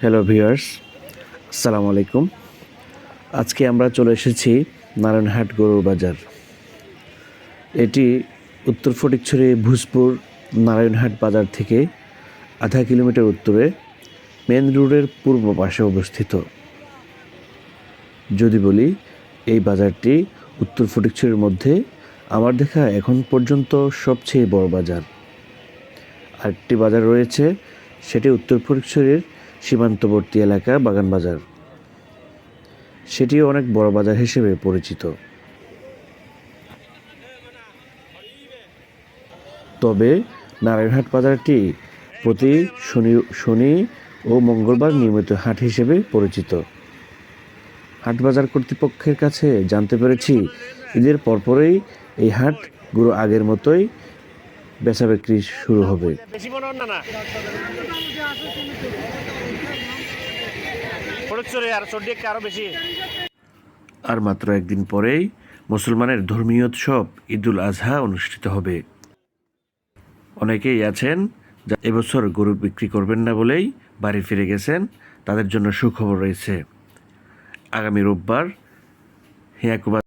Hello viewers আসসালামু আলাইকুম আজকে আমরা চলে এসেছি নারায়ণহাট গরুর বাজার। এটি উত্তর ফটিকছড়ি ভুজপুর নারায়ণহাট বাজার থেকে আধা কিলোমিটার উত্তরে মেন রোডের পূর্ব পাশে অবস্থিত। যদি বলি, এই বাজারটি উত্তর ফটিকছড়ির মধ্যে আমার দেখা এখন পর্যন্ত সবচেয়ে বড় বাজার। আরেকটি বাজার রয়েছে, সেটি উত্তর ফটিকছড়ির সীমান্তবর্তী এলাকা বাগান বাজার। সেটিও অনেক বড় বাজার হিসেবে পরিচিত। তবে নারায়ণহাট বাজারটি প্রতি শনি শনি ও মঙ্গলবার নিয়মিত হাট হিসেবে পরিচিত। হাট বাজার কর্তৃপক্ষের কাছে জানতে পেরেছি, ঈদের পরপরই এই হাট গুরু আগের মতোই বেচা বিক্রি শুরু হবে। আর মাত্র একদিন পরেই মুসলমানের ধর্মীয় উৎসব ঈদুল আজহা অনুষ্ঠিত হবে। অনেকেই আছেন যা এবছর গরু বিক্রি করবেন না বলেই বাড়ি ফিরে গেছেন, তাদের জন্য সুখবর রয়েছে। আগামী রোববার হিয়াকুবা